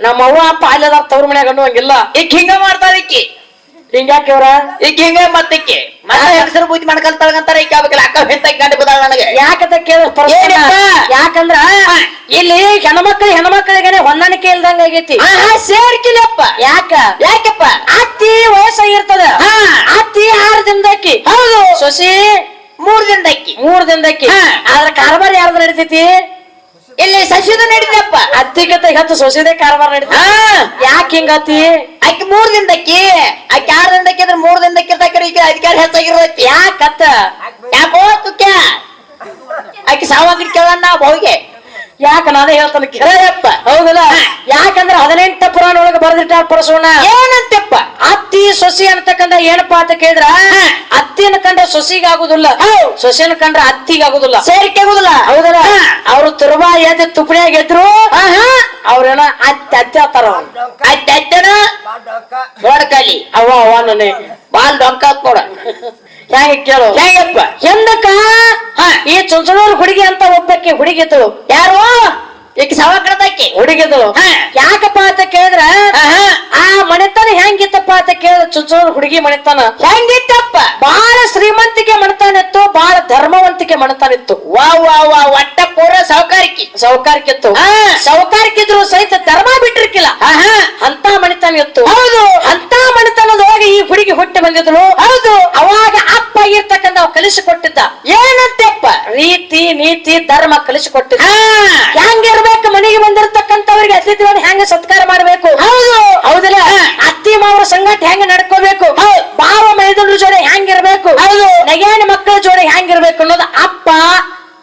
ನಮ್ಮ ಅವ್ವ ಅಪ್ಪ ಅಲ್ಲದ ತವ್ರ ಮನ್ಯಾಗ ಅನ್ನುವಂಗಿಲ್ಲ ಈಗ ಹಿಂಗ ಮಾಡ್ತಾರ ಈಕಿ. ಹಿಂಗ್ಯಾಕೆ ಅವ್ರ ಈಗ ಹಿಂಗ ಮತ್ತಿಕ್ಕಿ ಮತ್ತ ಹೆಸರು ಬೂದಿ ಮಾಡ್ಕಲ್ತಾಳಂತಾರ ಈಕಿ ಆಗ್ಬೇಕಲ್ಲ ಅಕ್ಕ ಹೆಂತ ಗಂಡ ಬಿದ್ದಾಳ ನನಗೆ. ಯಾಕಂತ ಕೇಳ? ಯಾಕಂದ್ರ ಇಲ್ಲಿ ಹೆಣ್ಮಕ್ಳು ಹೆಣ್ಮಕ್ಳಿಗೆ ಹೊಂದಾಣಿಕೆ ಇಲ್ದಂಗ ಆಗೈತಿ. ಸೇರ್ಕಿಲ್ಲಪ್ಪ. ಯಾಕ? ಯಾಕಪ್ಪ? ಅತ್ತಿ ವಯಸ್ಸಾಗಿರ್ತದ. ಅತ್ತಿ ಆರು ದಿನದಕ್ಕಿ. ಹೌದು. ಸೊಸಿ? ಮೂರ್ ದಿನದಕ್ಕಿ. ಮೂರ್ ದಿನದಕ್ಕಿ. ಆದ್ರೆ ಆದ್ರ ಕಾರ್ಬಾರ್ ಯಾರ್ದು ನಡಿತೈತಿ? ಇಲ್ಲಿ ಸಂಶೋಧನೆ ನಡೀತಪ್ಪ? ಅತ್ತಿಗತ್ತ ಇವತ್ತು ಸೊಸೆದೇ ಕಾರವಾರ ನಡೀತ ಯಾಕೆ ಹಿಂಗತಿ ಆಕಿ ಮೂರ್ ದಿನದಕ್ಕಿ ಆಕಿ ಆರ್ ದಿನದಕ್ಕಿ ಅಂದ್ರೆ ಮೂರ್ ದಿನದಕ್ಕಿ ಇರ್ತಾಕ್ರಿ ಈಗ ಅಧಿಕಾರ ಹೆಚ್ಚಾಗಿರೋದಕ್ಕೆ. ಯಾಕತ್ತ ಯಾಕೋ ತುಕ್ಯ? ಆಕಿ ಸಾವಾಗ್ರಿ ಕೇಳಣ್ಣ ಹೋಗಿ ಯಾಕ ನಾನೇ ಹೇಳ್ತಾನೆ ಕೇಳಪ್ಪ ಹೌದಲ್ಲ? ಯಾಕಂದ್ರೆ ಹದಿನೆಂಟ ಪುರಾಣ ಒಳಗೆ ಬರೆದಿಟ್ಟ ಪರಸೋಣ. ಏನಂತಪ್ಪ? ಅತ್ತಿ ಸೊಸಿ ಅಂತಕ್ಕಂಥ ಏನಪ್ಪಾ ಅಂತ ಕೇಳಿದ್ರ? ಅತ್ತಿನ ಕಂಡ್ರೆ ಸೊಸಿಗಾಗುದಿಲ್ಲ. ಸೊಸಿನ ಕಂಡ್ರ ಅತ್ತಿಗೆ ಆಗುದಿಲ್ಲ ಸೇರಿಕೆ ಆಗುದಿಲ್ಲ ಹೌದಲ್ಲ ಅವರು ತುರ್ಬಾ ಎದ್ದು ತುಪ್ಪಡಿಯಾಗ ಎದ್ರು ಆಹಾ. ಅವ್ರೇನ ಅತ್ತಿ ಅತ್ತಾರ ಅತ್ತ ಅತ್ತನ ನೋಡ್ಕಲಿ. ಅವ ಅವ ನನಗೆ ಬಾಲ್ ಡೊಂಕ ಕೊಡ ನೋಡ. ಹೆಂಗ ಕೇಳು. ಹೆಂಗಪ್ಪ ಎಂದಕ್ಕ? ಈ ಚುಂಚನೂರು ಹುಡುಗಿ ಅಂತ ಒಬ್ಬಕ್ಕೆ ಹುಡುಗಿದ್ರು ಯಾರು? ಈಕಿ ಸಾವಾಗ್ರದಾಕಿ ಹುಡುಗಿದ್ರು ಹಾ. ಯಾಕಪ್ಪ ಅಂತ ಕೇಳಿದ್ರ? ಆಹಾ. ಆ ಮನೆತನ ಹೆಂಗಿತ್ತಪ್ಪ ಅಂತ ಕೇಳಿದ್ರ? ಚುಂಚನೂರು ಹುಡುಗಿ ಮನೆತನ. ಹೆಂಗಿತ್ತಪ್ಪ? ಬಹಳ ಶ್ರೀಮಂತಿಕೆ ಮಣತಾನಿತ್ತು ಬಹಳ ಧರ್ಮವಂತಿಕೆ ಮಣತಾನಿತ್ತು ವಾ ವಾ ವಾ. ಸಾವುಕಾರಿಕಿ. ಸೌಕಾರ್ಕಿತ್ತು ಹಾ. ಸೌಕಾರ್ಕಿದ್ರು ಸಹಿತ ಧರ್ಮ ಬಿಟ್ಟಿರ್ಕಿಲ್ಲ. ಅಂತ ಮಣಿತನ ಇತ್ತು. ಹೌದು. ಅಂತ ಮಣಿತನದೊಳಗೆ ಈ ಹುಡುಗಿ ಹುಟ್ಟಿ ಬಂದಿದ್ರು ಹೌದು. ಅವಾಗ ಅಪ್ಪ ಇರ್ತಕ್ಕಂಥ ಅವ ಕಲಿಸಿಕೊಟ್ಟಿದ್ದ. ಏನಂತೆಪ್ಪ ರೀತಿ ನೀತಿ ಧರ್ಮ ಕಲಿಸಿಕೊಟ್ಟಿದ್ದ. ಹೆಂಗಿರ್ಬೇಕು ಮನೆಗೆ ಬಂದಿರತಕ್ಕಂಥವ್ರಿಗೆ ಅತಿಥಿಗಳನ್ನು ಹೆಂಗ ಸತ್ಕಾರ ಮಾಡಬೇಕು? ಹೌದು. ಹೌದಲ್ಲ? ಅತ್ತಿ ಮಾವರ ಸಂಗಟ ಹೆಂಗ ನಡ್ಕೋಬೇಕು. ಬಾವ ಮೈದುನ ಜೋಡಿ ಹೆಂಗಿರ್ಬೇಕು ಹೌದು. ನಗೇನ ಮಕ್ಕಳ ಜೋಡಿ ಹೆಂಗಿರ್ಬೇಕು ಅನ್ನೋದು ಅಪ್ಪ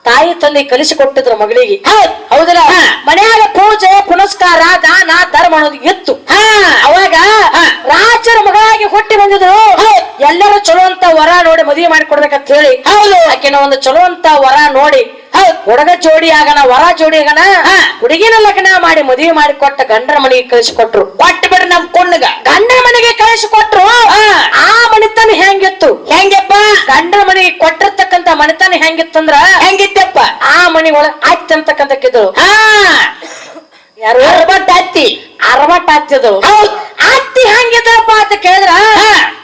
ತಾಯಿ ತಂದೆ ಕಲಿಸಿಕೊಟ್ಟಿದ್ರು ಮಗಳಿಗೆ. ಹೌದು ಹೌದಲ್ಲ? ಮನೆಯಾಗ ಪೂಜೆ ಪುನಸ್ಕಾರ ದಾನ ಧರ್ಮ ಅನ್ನೋದು ಇತ್ತು. ಅವಾಗ ರಾಜರು ಮಗಳಾಗಿ ಹುಟ್ಟಿ ಬಂದಿದ್ರು. ಎಲ್ಲರೂ ಚಲೋ ಅಂತ ವರ ನೋಡಿ ಮದುವೆ ಮಾಡಿಕೊಡ್ಬೇಕಂತ ಹೇಳಿ. ಹೌದು. ಆಕಿನ ಒಂದು ಚಲೋ ಅಂತ ವರ ನೋಡಿ ಹುಡುಗ ಜೋಡಿ ಆಗನ ವರ ಜೋಡಿ ಆಗಣ ಹಾ. ಹುಡುಗಿನ ಲಗ್ನ ಮಾಡಿ ಮದುವೆ ಮಾಡಿ ಕೊಟ್ಟ ಗಂಡರ ಮನೆಗೆ ಕಳಿಸಿಕೊಟ್ರು. ಕೊಟ್ಟು ಬಿಡ್ರಿ ನಮ್ ಕೊಂಡಗ ಗಂಡರ ಮನೆಗೆ ಕಳಿಸಿಕೊಟ್ರು. ಕೊಟ್ರು ಆ ಮನೆತನ ಹೆಂಗಿತ್ತು? ಹೆಂಗಪ್ಪ ಗಂಡನ ಮನೆಗೆ ಕೊಟ್ಟಿರ್ತಕ್ಕಂತ ಮನೆತನ ಹೆಂಗಿತ್ತಂದ್ರ ಹೆಂಗಿತ್ತಪ್ಪ? ಆ ಮನೆ ಒಳಗ ಆಯ್ತು ಅಂತಕ್ಕಂತ ಕಿದ್ರು ಹಾ. ಯಾರು? ಹತ್ತಿ ಅರವಟ್ ಹತ್ತಿದ್ರು ಹೌದ್. ಅತ್ತಿ ಅಂತ ಕೇಳಿದ್ರ.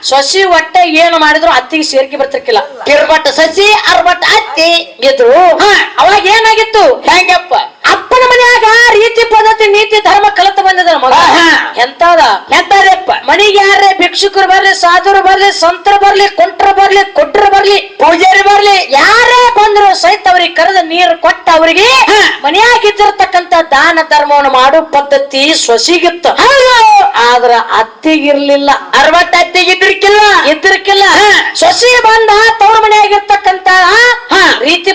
ಸೊಸಿ ಒಟ್ಟೆ ಏನು ಮಾಡಿದ್ರು ಅತ್ತಿಗೆ ಸೇರ್ಕೆ ಬರ್ತಿರ್ಕಿಲ್ಲ. ಕಿರ್ಬಟ್ ಸಸಿ ಅರ್ಬಟ್ ಅತ್ತಿ. ಇದ್ರು ಹಾ. ಅವಾಗ ಏನಾಗಿತ್ತು? ಹೆಂಗಪ್ಪ? ಅಪ್ಪನ ಮನೆಯಾಗ ರೀತಿ ಪದ್ಧತಿ ನೀತಿ ಧರ್ಮ ಕಲತ ಬಂದಿದ್ರ ಮಗ. ಎಂತದ? ಎಂತಾರಪ್ಪ ಮನಿಗೆ ಯಾರೇ ಭಿಕ್ಷುಕರು ಬರ್ಲಿ ಸಾಧುರು ಬರ್ಲಿ ಸಂತರು ಬರ್ಲಿ ಕೊಂಟ್ರು ಬರ್ಲಿ ಕೊಟ್ರು ಬರ್ಲಿ ಪೂಜಾರಿ ಬರ್ಲಿ ಯಾರೇ ಅವ್ರಿಗೆ ಕರೆದ ನೀರು ಕೊಟ್ಟ ಅವರಿಗೆ ಮನೆಯಾಗಿದ್ದಿರತಕ್ಕಂತ ದಾನ ಧರ್ಮವನ್ನು ಮಾಡು ಪದ್ಧತಿ ಸೊಸಿಗಿತ್ತು. ಆದ್ರ ಅತ್ತಿಗಿರ್ಲಿಲ್ಲ. ಅರ್ಬಟ್ ಹತ್ತಿಗಿದ್ರಿಕಿಲ್ಲ ಇದ್ರಕ್ಕಿಲ್ಲ ಹಾ. ಸೊಸಿ ಬಂದ.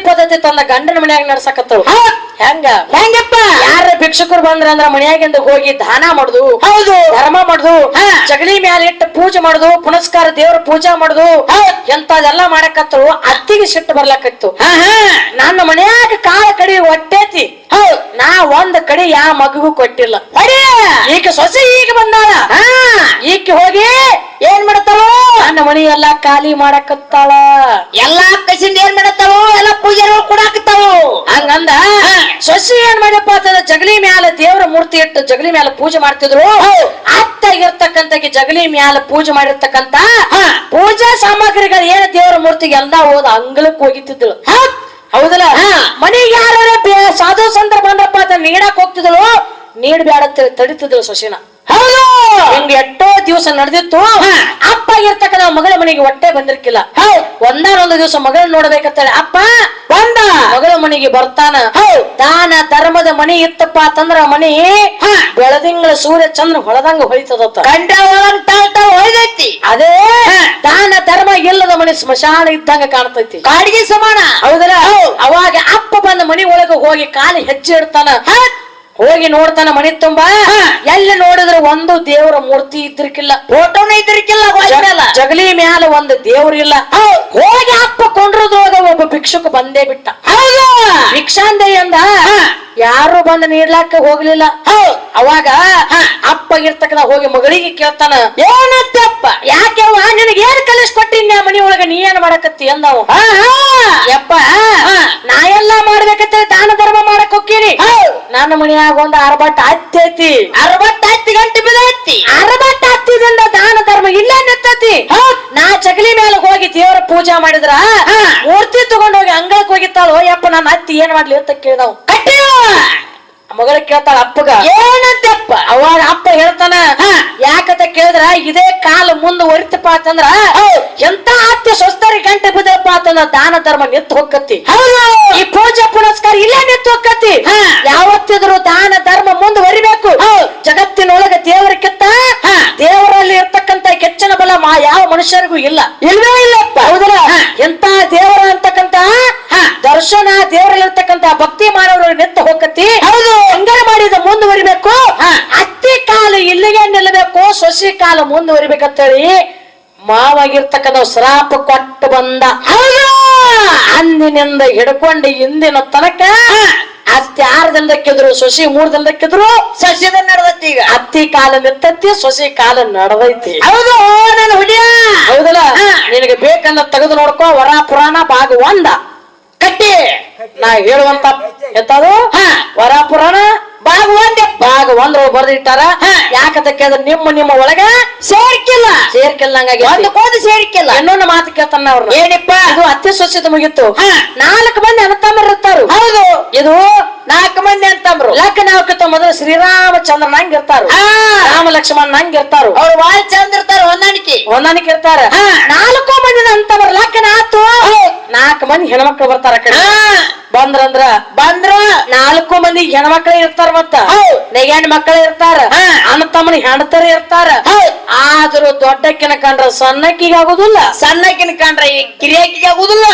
ಪದ್ಧತಿ ತನ್ನ ಗಂಡನ ಮನ್ಯಾಗ ನಡ್ಸಕತ್ತಳು. ಹೆಂಗ? ಹೆಂಗಪ್ಪ? ಯಾರ ಭಿಕ್ಷುಕರು ಬಂದ್ರ ಅಂದ್ರ ಮನ್ಯಾಗಿಂದ ಹೋಗಿ ದಾನ ಮಾಡುದು ಹೌದು. ಧರ್ಮ ಮಾಡುದು. ಜಗಲಿ ಮ್ಯಾಲ ಇಟ್ಟು ಪೂಜೆ ಮಾಡುದು ಪುನಸ್ಕಾರ ದೇವ್ರ ಪೂಜಾ ಮಾಡುದು ಎಂತದೆಲ್ಲ ಮಾಡಕತ್ತರು ಅತ್ತಿಗೆ ಸಿಟ್ಟು ಬರ್ಲಾಕತ್ತು. ನನ್ನ ಮನ್ಯಾಗ ಕಾಲ ಕಡಿ ಹೊಟ್ಟೇತಿ ನಾ ಒಂದ್ ಕಡೆ ಯಾ ಮಗುಗೂ ಕೊಟ್ಟಿಲ್ಲ. ಈಕೆ ಈಗ ಸೊಸೆ ಈಗ ಬಂದಾಳ. ಈಕೆ ಹೋಗಿ ಏನ್ ಮಾಡತ್ತಾವು ನನ್ನ ಮನಿ ಎಲ್ಲಾ ಖಾಲಿ ಮಾಡಕತ್ತಾಳ ಎಲ್ಲಾ ಕಸಿಂದ ಏನ್ ಮಾಡತ್ತಾವು ಎಲ್ಲಾ ಪೂಜಾರಿಗಳು ಕೊಡಾಕತ್ತಾವು ಹಂಗಂದ. ಸೊಸಿ ಏನ್ ಮಾಡಪ್ಪ ಅಂತಂದ್ರ ಜಗಲಿ ಮ್ಯಾಲ ದೇವರ ಮೂರ್ತಿ ಇಟ್ಟು ಜಗಲಿ ಮ್ಯಾಲ ಪೂಜೆ ಮಾಡ್ತಿದ್ರು ಅತ್ತ ಅತ್ತಾಗಿರ್ತಕ್ಕಂತ ಜಗಲಿ ಮ್ಯಾಲ ಪೂಜೆ ಮಾಡಿರ್ತಕ್ಕಂತ. ಪೂಜಾ ಸಾಮಗ್ರಿಗಳು ಏನ್ ದೇವ್ರ ಮೂರ್ತಿಗೆ ಎಲ್ಲಾ ಹೋದ ಅಂಗಳಕ್ಕೆ ಹೋಗಿತ್ತಿದ್ಳು ಹೌದ್. ಹೌದಲ್ಲ ಹಾ. ಮನೆಗೆ ಯಾರ ಸಾಧು ಸಂದರ್ಭ ಬಂದ್ರಪ್ಪ ಅಂತ ನೀಡಕ್ ಹೋಗ್ತಿದ್ಳು ನೀಡ್ಬೇಡ ತಡಿತಿದ್ರು ತಡಿತಿದ್ಳು ಸೊಸಿನ ಹೌದು! ಹಿಂಗ ಎಷ್ಟೋ ದಿವಸ ನಡೆದಿತ್ತು ಅಪ್ಪ ಅಪ್ಪ ನಾವು ಮಗಳ ಮನೆಗೆ ಹೊಟ್ಟೆ ಬಂದಿರ್ಕಿಲ್ಲ. ಒಂದಾನೊಂದು ದಿವಸ ಮಗಳ ನೋಡ್ಬೇಕಂತೇಳಿ ಅಪ್ಪ! ಬಂದ. ಮಗಳ ಮನೆಗೆ ಬರ್ತಾನ. ದಾನ ಧರ್ಮದ ಮನಿ ಇತ್ತಪ್ಪ ಅಂತಂದ್ರ ಮನೆ. ಬೆಳದಿಂಗಳ ಸೂರ್ಯ ಚಂದ್ರ ಹೊಳದಂಗ ಹೊಳಿತದತ್ತ. ಕಂಡ ಅದೇ. ದಾನ ಧರ್ಮ ಇಲ್ಲದ ಮನೆ ಸ್ಮಶಾನ ಇದ್ದಂಗ ಕಾಣ್ತೈತಿ. ಕಾಡಿಗೆ ಸಮಾನ. ಹೌದಲ್ಲ? ಹೌದ್. ಅವಾಗ ಅಪ್ಪ ಬಂದ ಮನೆ ಒಳಗ ಹೋಗಿ ಕಾಲಿ ಹೆಜ್ಜೆ ಇಡ್ತಾನ. ಹೋಗಿ ನೋಡ್ತಾನ ಮನಿ ತುಂಬಾ. ಎಲ್ಲಿ ನೋಡಿದ್ರೆ ಒಂದು ದೇವರ ಮೂರ್ತಿ ಇದ್ರಿಕಿಲ್ಲ ಫೋಟೋನ ಇದ್ರಿಕಿಲ್ಲ ಜಗಲಿ ಮ್ಯಾಲ ಒಂದು ದೇವ್ರ ಇಲ್ಲ. ಹೋಗಿ ಅಪ್ಪ ಕೊಂಡ್ರದ್ರೊಳಗ ಒಬ್ಬ ಭಿಕ್ಷುಕ ಬಂದೇ ಬಿಟ್ಟ. ಭಿಕ್ಷಾಂದೆ ಅಂದ ಯಾರು ಬಂದು ನೀಡ್ಲಾಕ ಹೋಗ್ಲಿಲ್ಲ. ಅವಾಗ ಅಪ್ಪ ಇರ್ತಕ್ಕ ಹೋಗಿ ಮಗಳಿಗೆ ಕೇಳ್ತಾನ ಏನತ್ತೆ ಅಪ್ಪ? ಯಾಕೆ ನಿನಗೆ ಏನ್ ಕಲಿಸ್ಕೊಟ್ಟಿನ ಮನಿ ಒಳಗ ನೀ ಏನ್ ಮಾಡಕತ್ತಿ ಅಂದವ ಯಪ್ಪ ನಾ ಎಲ್ಲಾ ಮಾಡ್ಬೇಕತ್ತ ದಾನ ಧರ್ಮ. ನನ್ನ ಮನೆಯಾಗ ಒಂದ್ ಅರಬಟ್ ಹತ್ತೈತಿ ಅರವತ್ತ ಹತ್ತು ಗಂಟೆ ಬಿದೈತಿ ಅರಬಟ್ ಹತ್ತಿದಿಂದ ದಾನ ಧರ್ಮ ಇಲ್ಲ ನಿಂತತಿ. ನಾ ಚಗಲಿ ಮೇಲೆ ಹೋಗಿ ದೇವರ ಪೂಜಾ ಮಾಡಿದ್ರ. ಮೂರ್ತಿ ತಗೊಂಡ್ ಹೋಗಿ ಅಂಗಳಕ್ ಹೋಗಿತ್ತಾಳು ಯಪ್ಪ ನನ್ನ ಅತ್ತಿ ಏನ್ ಮಾಡ್ಲಿ ಅಂತ ಕೇಳಿದವು. ಮಗಳ ಕೇಳ್ತಾಳ ಅಪ್ಪಗ ಏನಂತಪ್ಪ ಅವಾಗ ಅಪ್ಪ ಹೇಳ್ತಾನ ಹಾ. ಯಾಕಂತ ಕೇಳಿದ್ರ ಇದೇ ಕಾಲ ಮುಂದೆ ಒರಿತಪ್ಪ ಅಂತಂದ್ರ. ಎಂತ ಆತ್ಯ ಸ್ವಸ್ಥರಿ ಗಂಟೆ ಬಿದ್ದಪ್ಪ ಅಂತಂದ್ರ ದಾನ ಧರ್ಮ ನಿಂತು ಹೋಗತ್ತಿ ಈ ಪೂಜೆ ಪುನಸ್ಕಾರ ಇಲ್ಲೇ ನಿಂತು ಹೋಗತಿ. ಯಾವತ್ತಿದ್ರು ದಾನ ಧರ್ಮ ಮುಂದುವರಿಬೇಕು. ಜಗತ್ತಿನೊಳಗ ದೇವರಕ್ಕಿಂತ ಹಾ. ದೇವರಲ್ಲಿ ಇರ್ತಕ್ಕಂತ ಕೆಚ್ಚನ ಬಲ ಮಾ ಯಾವ ಮನುಷ್ಯರಿಗೂ ಇಲ್ಲ ಇಲ್ವೇ ಇಲ್ಲಪ್ಪ ಹೌದಲ್ಲ. ಎಂತ ದೇವರ ಅಂತಕ್ಕಂತ ಹಾ. ದರ್ಶನ ದೇವರಲ್ಲಿ ಇರ್ತಕ್ಕಂತ ಭಕ್ತಿ ಮಾಡೋರು ನಿಂತು ಹೋಗತಿ ಹೌದು ಹಂಗಾರ ಮಾಡಿದ ಮುಂದುವರಿಬೇಕು. ಅತ್ತಿ ಕಾಲು ಇಲ್ಲಿಗೆ ನಿಲ್ಲಬೇಕು ಸೊಸಿ ಕಾಲು ಮುಂದುವರಿಬೇಕಂತೇಳಿ ಮಾವಾಗಿರ್ತಕ್ಕಂಥ ಶ್ರಾಪ ಕೊಟ್ಟು ಬಂದ. ಅಂದಿನಿಂದ ಹಿಡ್ಕೊಂಡು ಇಂದಿನ ತನಕ. ಅತ್ತಿ ಆರು ದಿನದಕ್ಕಿದ್ರು ಸೊಸಿ ಮೂರ್ ದಿನದಕ್ಕಿದ್ರು ಸಸಿದ ನಡೆದತ್ತಿ ಈಗ. ಅತ್ತಿ ಕಾಲ ನಿಂತತಿ ಸೊಸಿ ಕಾಲ ನಡೆದೈತಿ. ಹೌದು ನನ್ನ ಹುಡಿಯ! ಹೌದಲ್ಲ. ನಿನಗೆ ಬೇಕಂದ ತೆಗೆದು ನೋಡ್ಕೋ ವರ ಪುರಾಣ ಭಾಗ ಒಂದ. ಕಟ್ಟಿ. ನಾ ಹೇಳುವಂತ ಎಂತದು? ಹ. ವರ ಪುರಾಣ ಭಾಗ ಒಂದೆ. ಭಾಗ ಒಂದ್ರೊಳಗೆ ಬರ್ದಿಟ್ಟಾರ. ಯಾಕಂತ ಕೇಳಿದ್ರೆ ನಿಮ್ಮ ನಿಮ್ಮ ಒಳಗ ಸೇರ್ಕಿಲ್ಲ. ಸೇರ್ಕಿಲ್ದಂಗಾಗಿ ಒಂದು ಕೋದು ಸೇರ್ಕಿಲ್ಲ. ಇನ್ನೊಂದು ಮಾತು ಕೇಳ್ತಾನ ಅವ್ರು ಏನಿಪ್ಪ? ಇದು ಅತಿ ಸೊಸಿದ ಮುಗಿತ್ತು. ನಾಲ್ಕು ಮಂದಿ ಅನತಮ್ಮರು ಇರ್ತಾರು. ಹೌದು. ಇದು ನಾಲ್ಕು ಮಂದಿ ಅಂತಂಬ್ರು ಲಕ್ಕ ನಾಲ್ಕು ಮೊದಲು ಶ್ರೀರಾಮಚಂದ್ರನ ಹಂಗ ಇರ್ತಾರು. ರಾಮ ಲಕ್ಷ್ಮಣ ಹಂಗ ಇರ್ತಾರು. ಅವ್ರು ಬಾಳ್ ಚಂದ ಇರ್ತಾರ ಹೊಂದಾಣಿಕೆ. ಹೊಂದಾಣಿಕೆ ಇರ್ತಾರ. ನಾಲ್ಕು ಮಂದಿ ಅಂತವ್ರ ಲಕ್ಕನ ಆತು. ನಾಲ್ಕು ಮಂದಿ ಹೆಣ್ಮಕ್ಳು ಬರ್ತಾರ ಕಡೆ. ಬಂದ್ರಂದ್ರ ಬಂದ್ರ? ನಾಲ್ಕು ಮಂದಿ ಹೆಣ್ಮಕ್ಳು ಇರ್ತಾರ ಮತ್ತ. ನೆಗಣ್ಣ ಮಕ್ಕಳು ಇರ್ತಾರ. ಹಾ. ಅಣ್ಣ ತಮ್ಮನ ಹೆಣ್ತರ ಇರ್ತಾರ. ಆದ್ರೂ ದೊಡ್ಡಕ್ಕಿನ ಕಂಡ್ರ ಸಣ್ಣಕ್ಕಿಗೆ ಆಗುದಿಲ್ಲ. ಸಣ್ಣಕಿನ ಕಂಡ್ರ ಈ ಕಿರಿಯಾಕಿಗೆ ಆಗುದಿಲ್ಲ.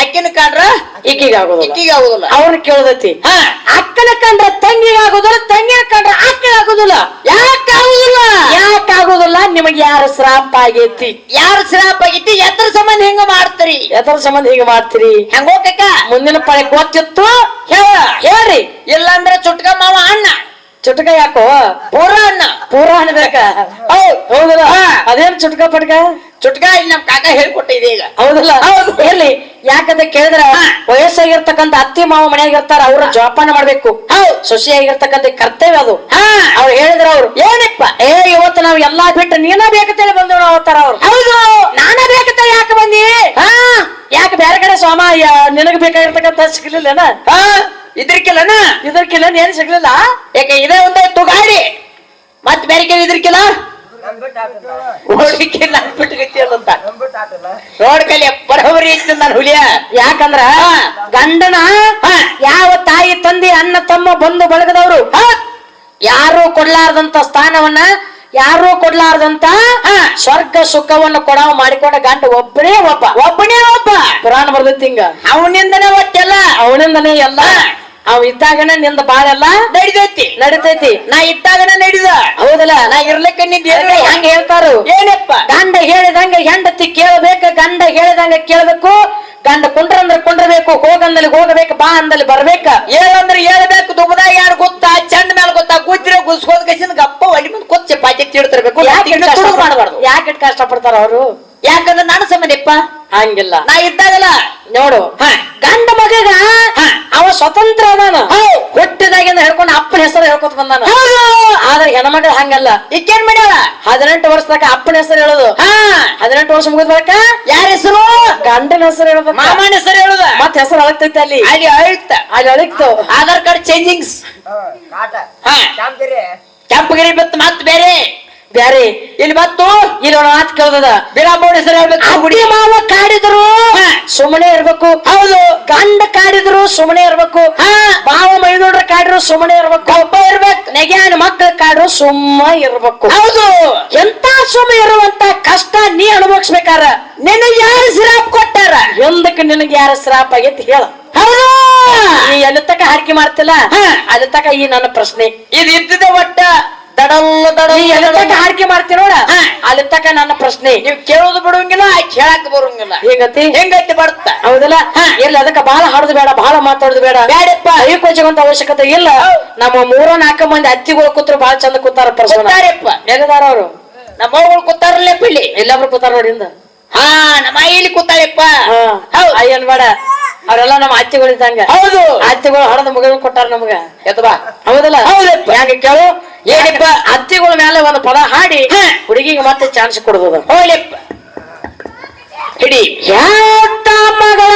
ಅಕ್ಕಿನ ಕಂಡ್ರ ಈಕಿಗೆ ಆಗುದಿಲ್ಲ. ಇಕ್ಕಿಗೆ ಆಗುದಿಲ್ಲ. ಅವ್ರನ್ನ ಕೇಳದತಿ. ಹಾ. ಅಕ್ಕನ ಕಂಡ್ರ ತಂಗಿಗೆ ಆಗುದಿಲ್ಲ ತಂಗಿನ ಕಂಡ್ರ ಅಕ್ಕನ ಆಗುದಿಲ್ಲ ಯಾಕೆ ಆಗುದಿಲ್ಲ ಯಾಕೆ ಆಗುದಿಲ್ಲ ನಿಮಗೆ ಯಾರ ಶ್ರಾಪ ಆಗೇತಿ? ಯಾರ ಶ್ರಾಪ ಆಗೈತಿ? ಎತ್ತರ ಸಂಬಂಧ ಹೆಂಗ ಮಾಡ್ತೀರಿ? ಎದ್ರ ಸಂಬಂಧ ಹೀಗೆ ಮಾಡ್ತೀರಿ? ಹೆಂಗೋ ಕಕ್ಕ ಮುಂದಿನ ಪಳೆ ಗೊತ್ತಿತ್ತು? ಹೇಳ ಹೇಳ್ರಿ. ಇಲ್ಲಾಂದ್ರೆ ಚುಟ್ಕ ಮಾವ ಅಣ್ಣ. ಚುಟಕ ಯಾಕೋ? ಪೂರ ಅಣ್ಣ. ಪೂರ ಅಣ್ಣ ಬೇಕಾ? ಹೌದಲ್ಲ. ಅದೇನ್ ಚುಟ್ಕ ಪಟ್ಕ? ಚುಟ್ಕ ಇಲ್ಲಿ ನಮ್ ಕಾಕ ಹೇಳ್ಕೊಟ್ಟಿದೆ ಈಗ. ಹೌದಲ್ಲ? ಹೌದು. ಎಲ್ಲಿ ಯಾಕಂತ ಕೇಳಿದ್ರ. ವಯಸ್ಸಾಗಿರ್ತಕ್ಕಂತ ಅತ್ತಿ ಮಾವ ಮನೆಯಾಗಿರ್ತಾರ ಅವ್ರ ಜೋಪಾನ ಮಾಡ್ಬೇಕು. ಹೌದ್. ಸೊಸೆಯಾಗಿರ್ತಕ್ಕಂಥ ಕರ್ತವ್ಯ ಅದು. ಹಾ. ಅವ್ರು ಹೇಳಿದ್ರ ಅವ್ರು ಏನಪ್ಪ? ಏ ಇವತ್ತು ನಾವ್ ಎಲ್ಲಾ ಬಿಟ್ಟು ನೀನ ಬೇಕಂತೇಳಿ ಬಂದವ್ ಅವತ್ತಾರ ಅವ್ರು. ಹೌದು. ನಾನ ಬೇಕತ್ತ ಯಾಕೆ ಬಂದಿ? ಹಾ. ಯಾಕೆ ಬೇರೆ ಕಡೆ ಸ್ವಾಮ ನಿನಗ ಬೇಕಾಗಿರ್ತಕ್ಕಂಥ ಸಿಗ್ಲಿಲ್ಲನ? ಇದ್ರಕ್ಕಿಲ್ಲನ ಇದ್ರಕ್ಕಿಲ್ಲ ಏನ್ ಸಿಗ್ಲಿಲ್ಲ? ಯಾಕೆ ಇದೇ ಒಂದೇ ತುಗಾಡಿ? ಮತ್ ಬೇರೆ ಕೇಳಿ ಇದ್ರಕ್ಕಿಲ್ಲ ಓಡಿಕೆ ನನ್ ಬಿಟ್ಟು ಗತಿಯಲ್ಲಂತ ರೋಡ್ ಕಲಿ ಬರೋಬರಿ ಇತ್ತು ನಾನು ಹುಲಿಯ. ಯಾಕಂದ್ರ. ಗಂಡನ ಯಾವ ತಾಯಿ ತಂದೆ ಅಣ್ಣ ತಮ್ಮ ಬಂದು ಬಳಗದವರು ಯಾರು ಕೊಡ್ಲಾರ್ದಂತ ಸ್ಥಾನವನ್ನ ಯಾರು ಕೊಡ್ಲಾರ್ದಂತ. ಸ್ವರ್ಗ ಸುಖವನ್ನು ಕೊಡವ ಮಾಡಿಕೊಂಡ ಗಂಡ ಒಬ್ಬನೇ ಒಬ್ಬ. ಒಬ್ಬನೇ ಒಬ್ಬ. ಪುರಾಣ ಬರ್ದತ್ತಿಂಗ ಅವನಿಂದನೇ ಒಟ್ಟೆಲ್ಲ. ಅವನಿಂದನೇ ಎಲ್ಲ. ಅವ್ ಇದ್ದಾಗನ ನಿಂದ ಬಾಳೆಲ್ಲ ನಡಿತೈತಿ. ನಡಿತೈತಿ. ನಾ ಇಟ್ಟಾಗನ ನಡಿದ. ಹೌದಲ್ಲ ನಾ ಇರ್ಲಿಕ್ಕೆ ನಿಂದ ಹಂಗ ಹೇಳ್ತಾರು? ಏನಪ್ಪ? ಗಂಡ ಹೇಳಿದಂಗ ಹೆಂಡತಿ ಕೇಳಬೇಕ ಗಂಡ ಹೇಳಿದಂಗ ಕೇಳಬೇಕು. ಗಂಡ ಕುಂಡ್ರಂದ್ರ ಕುಂಡ್ರಬೇಕು ಹೋಗಂದಲ್ಲಿ ಹೋಗಬೇಕು ಬಾ ಅಂದಲ್ಲಿ ಬರ್ಬೇಕ. ಹೇಳಂದ್ರೆ ಹೇಳಬೇಕು ದುಬದಾಗ ಯಾರು ಗೊತ್ತಾ? ಚಂದ ಮೇಲೆ ಗೊತ್ತಾ? ಕೂತಿರ ಗುಸ್ಕೋದ್ ಕಸಿನ ಗಪ್ಪ ಒಲಿ ಮುಂದೆ ಕೂತ್ ಚಪಾತಿ ತಿಳ್ತಿರ್ಬೇಕು ಮಾಡಬಾರ್ದು. ಯಾಕೆ ಕಷ್ಟ ಕಷ್ಟಪಡ್ತಾರ ಅವರು? ಯಾಕಂದ್ರೆ ನಾನು ಸಮನಿಪ್ಪ ಹಂಗಿಲ್ಲ. ನಾ ಇದ್ದಾಗಲ್ಲ ನೋಡು. ಹಾ. ಗಂಡ ಮಗಗ ಹಾ. ಅವ ಸ್ವತಂತ್ರ ಅದಾನ. ಹುಟ್ಟಿದಾಗಿಂದ ಹೇಳ್ಕೊಂಡು ಅಪ್ಪನ ಹೆಸರು ಹೇಳ್ಕೊತ ಬಂದಾನ. ಹೌದು. ಆದ್ರೆ ಹೆಣ್ಮಗಳ ಹಂಗಲ್ಲ. ಈಕೇನ್ ಮಾಡ್ಯಾಳ? ಹದಿನೆಂಟು ವರ್ಷದಾಗ ಅಪ್ಪನ ಹೆಸರು ಹೇಳುದು. ಹಾ. ಹದಿನೆಂಟು ವರ್ಷ ಮುಗಿದ ಬಳಿಕ ಯಾರ ಹೆಸರು? ಗಂಡನ ಹೆಸರು ಹೇಳುದು ಮಾಮನ ಹೆಸರು ಹೇಳುದ. ಮತ್ತೆ ಹೆಸರು ಅಳಗ್ತೈತಿ ಅಲ್ಲಿ. ಅಲ್ಲಿ ಅಳಿತ ಅಲ್ಲಿ ಅಳಗ್ತು. ಆಧಾರ್ ಕಾರ್ಡ್ ಚೇಂಜಿಂಗ್ಸ್. ಕೆಂಪಗಿರಿ. ಬತ್ ಮತ್ ಬೇರೆ. ಬ್ಯಾರೆ ಇಲ್ಲಿ ಬತ್ತು ಇಲ್ಲಿ ಒಂದು ಮಾತು ಕೇಳ್ದದ. ಬಿರಾಬೋಣ ಸರ್ ಹೇಳ್ಬೇಕು ಮಾವ ಕಾಡಿದ್ರು. ಸುಮ್ಮನೆ ಇರ್ಬೇಕು. ಹೌದು. ಗಂಡ ಕಾಡಿದ್ರು ಸುಮ್ಮನೆ ಇರ್ಬೇಕು. ಮಾವ ಮೈದೋಡ್ರ ಕಾಡಿದ್ರು ಸುಮ್ಮನೆ ಇರ್ಬೇಕು. ಒಬ್ಬ ಇರ್ಬೇಕು. ನೆಗ್ಯಾನ ಮಕ್ಕಳ ಕಾಡ್ರು ಸುಮ್ಮ ಇರ್ಬೇಕು. ಹೌದು. ಎಂತ ಸುಮ್ಮ ಇರುವಂತ ಕಷ್ಟ ನೀ ಅನುಭವಿಸ್ಬೇಕಾರ ನಿನಗೆ ಯಾರು ಸಿರಾಪ್ ಕೊಟ್ಟಾರ? ಎಂದಕ್ಕೆ ನಿನಗೆ ಯಾರ ಸಿರಾಪ್ ಆಗೈತಿ ಹೇಳ. ಹೌದು. ನೀ ಎಲ್ಲಿ ತಕ ಹಾಕಿ ಮಾಡ್ತಿಲ್ಲ? ಹಾ. ಅಲ್ಲಿ ತಕ ಈ ನನ್ನ ಪ್ರಶ್ನೆ. ಇದು ಇದ್ದಿದೆ ಒಟ್ಟ. ದಡಲ್ಲ ದಡ ನೀ ಎಲ್ಲಿ ತಕ ಹಾರಿಕೆ ನೋಡ. ಅಲ್ಲಿ ತಕ ನನ್ನ ಪ್ರಶ್ನೆ. ನೀವು ಕೇಳೋದು ಬಿಡುವಂಗಿಲ್ಲ ಕೇಳಕ್ ಬರುವಂಗಿಲ್ಲ ಹೇಗತಿ? ಹೆಂಗೈತಿ ಬರ್ತ ಹೌದಲ್ಲ. ಇಲ್ಲ ಅದಕ್ಕ ಬಹಳ ಹಾಡುದು ಬೇಡ ಬಹಳ ಮಾತಾಡುದು ಬೇಡ. ಬ್ಯಾಡಪ್ಪ. ಕೊಚ್ಚುವಂತ ಅವಶ್ಯಕತೆ ಇಲ್ಲ. ನಮ್ಮ ಮೂರ ನಾಲ್ಕು ಮಂದಿ ಅತ್ತಿಗಳು ಕೂತ್ರು ಬಹಳ ಚಂದ ಕೂತಾರ ಪ್ರಶ್ನೆಪ್ಪ ಎಲ್ಲಿದಾರ ಅವರು? ನಮ್ಮ ಅವ್ಗಳು ಕೂತಾರಲ್ಲೇ ಪಿಲ್ಲಿ ಎಲ್ಲಾಬ್ರು ಕೂತಾರ ನೋಡಿಂದ ಹಾ ನಮ್ಮ ಇಲ್ಲಿ ಹೌದ್. ಅಯ್ಯನ್ ಬೇಡ. ಅವರೆಲ್ಲ ನಮ್ಮ ಅತ್ತಿಗಳಿದ್ದಂಗ ಹೌದು. ಅತ್ತಿಗಳು ಹಡದ ಮುಗಿದ್ ಕೊಟ್ಟಾರ ನಮಗ. ಎತ್ತ ಬಾ. ಹೌದಲ್ಲ? ಹೌದಪ್ಪ. ಯಾಕೆ ಕೇಳು? ಏನಪ್ಪ ಅತ್ತಿಗಳ ಮೇಲೆ ಒಂದು ಪದ ಹಾಡಿ ಹುಡುಗಿಗೆ ಮತ್ತೆ ಚಾನ್ಸ್ ಕೊಡ್ಬೋದು ಹೋಗ್ಲಿಪ್ಪ ಹಿಡಿ ಯಾವ ಮಗಳ